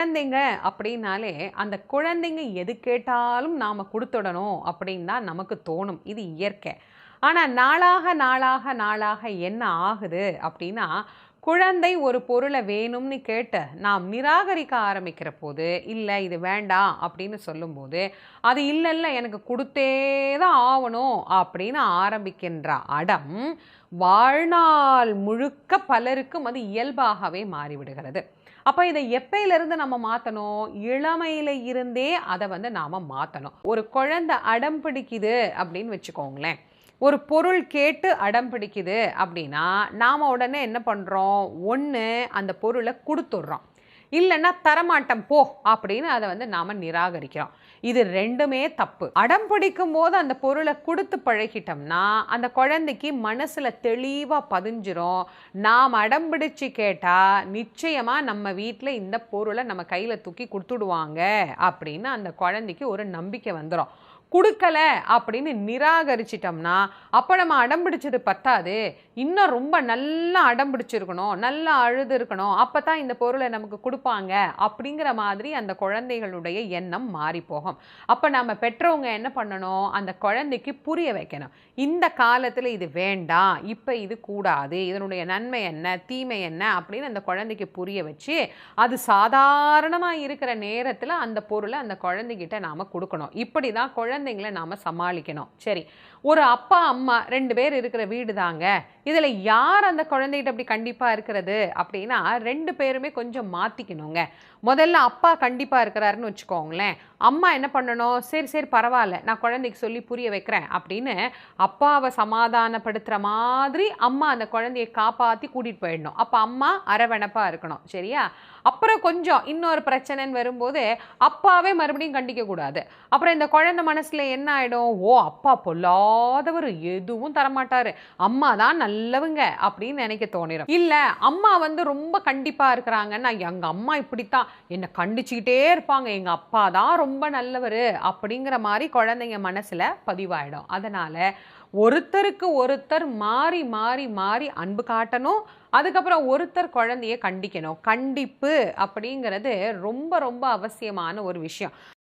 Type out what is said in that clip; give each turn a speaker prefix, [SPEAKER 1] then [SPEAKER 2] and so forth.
[SPEAKER 1] குழந்தைங்க அப்படின்னாலே அந்த குழந்தைங்க எது கேட்டாலும் நாம் கொடுத்துடணும் அப்படின்னு தான் நமக்கு தோணும். இது இயற்கை. ஆனால் நாளாக நாளாக நாளாக என்ன ஆகுது அப்படின்னா குழந்தை ஒரு பொருளை வேணும்னு கேட்டு நாம் நிராகரிக்க ஆரம்பிக்கிற போது இல்லை இது வேண்டாம் அப்படின்னு சொல்லும்போது அது இல்லை இல்லை எனக்கு கொடுத்தே தான் ஆகணும் அப்படின்னு ஆரம்பிக்கின்ற அடம் வாழ்நாள் முழுக்க பலருக்கும் அது இயல்பாகவே மாறிவிடுகிறது. அப்போ இதை எப்பயிலிருந்து நம்ம மாற்றணும் இளமையில இருந்தே அதை வந்து நாம் மாற்றணும் ஒரு குழந்தை அடம் பிடிக்குது அப்படின்னு வச்சுக்கோங்களேன். ஒரு பொருள் கேட்டு அடம் பிடிக்குது அப்படின்னா நாம் உடனே என்ன பண்ணுறோம் ஒன்று அந்த பொருளை கொடுத்துட்றோம். இல்லைன்னா தரமாட்டம் போ அப்படின்னு அதை வந்து நாம் நிராகரிக்கிறோம். இது ரெண்டுமே தப்பு. அடம் பிடிக்கும் போது அந்த பொருளை கொடுத்து பழகிட்டோம்னா அந்த குழந்தைக்கு மனசில் தெளிவாக பதிஞ்சிரும். நாம் அடம் பிடிச்சு கேட்டால் நிச்சயமாக நம்ம வீட்டில் இந்த பொருளை நம்ம கையில் தூக்கி கொடுத்துடுவாங்க அப்படின்னு அந்த குழந்தைக்கு ஒரு நம்பிக்கை வந்துடும் கொடுக்கல அப்படின்னு நிராகரிச்சிட்டோம்னா அப்போ நம்ம அடம் பிடிச்சது பத்தாது. இன்னும் ரொம்ப நல்லா அடம் பிடிச்சிருக்கணும் நல்லா அழுது இருக்கணும் அப்போ தான் இந்த பொருளை நமக்கு கொடுப்பாங்க அப்படிங்கிற மாதிரி அந்த குழந்தைகளுடைய எண்ணம் மாறி போகும். அப்போ நம்ம பெற்றவங்க என்ன பண்ணணும்? அந்த குழந்தைக்கு புரிய வைக்கணும். இந்த காலத்தில் இது வேண்டாம் இப்போ இது கூடாது இதனுடைய நன்மை என்ன தீமை என்ன அப்படின்னு அந்த குழந்தைக்கு புரிய வச்சு அது சாதாரணமாக இருக்கிற நேரத்தில் அந்த பொருளை அந்த குழந்தைகிட்ட நாம் கொடுக்கணும். இப்படி தான் குழந்தைங்களை நாம் சமாளிக்கணும். சரி ஒரு அப்பா அம்மா ரெண்டு பேர் இருக்கிற வீடு தாங்க. இதில் யார் அந்த குழந்தைகிட்ட அப்படி கண்டிப்பாக இருக்கிறது அப்படின்னா ரெண்டு பேருமே கொஞ்சம் மாற்றிக்கணுங்க முதல்ல அப்பா கண்டிப்பாக இருக்கிறாருன்னு வச்சுக்கோங்களேன். அம்மா என்ன பண்ணணும்? சரி சரி பரவாயில்ல நான் குழந்தைக்கு சொல்லி புரிய வைக்கிறேன் அப்படின்னு அப்பாவை சமாதானப்படுத்துகிற மாதிரி அம்மா அந்த குழந்தைய காப்பாற்றி கூட்டிகிட்டு போயிடணும். அப்போ அம்மா அரவணைப்பாக இருக்கணும் சரியா? அப்புறம் கொஞ்சம் இன்னொரு பிரச்சனைன்னு வரும்போது அப்பாவே மறுபடியும் கண்டிக்க கூடாது. அப்புறம் இந்த குழந்தை மனசில் என்ன ஆகிடும் ஓ அப்பா பொல்லாதவர் எதுவும் தரமாட்டார். அம்மா தான் நல்லவங்க அப்படின்னு நினைக்க தோணிடும் இல்லை அம்மா வந்து ரொம்ப கண்டிப்பாக இருக்கிறாங்கன்னா எங்கள் அம்மா இப்படித்தான். என்னை கண்டிச்சுக்கிட்டே இருப்பாங்க. எங்கள் அப்பா தான் ரொம்ப ரொம்ப நல்லவர் அப்படிங்கிற மாதிரி குழந்தைங்க மனசுல பதிவாயிடும். அதனால ஒருத்தருக்கு ஒருத்தர் மாறி மாறி மாறி அன்பு காட்டணும். அதுக்கப்புறம் ஒருத்தர் குழந்தைய கண்டிக்கணும். கண்டிப்பு அப்படிங்கிறது ரொம்ப ரொம்ப அவசியமான ஒரு விஷயம்.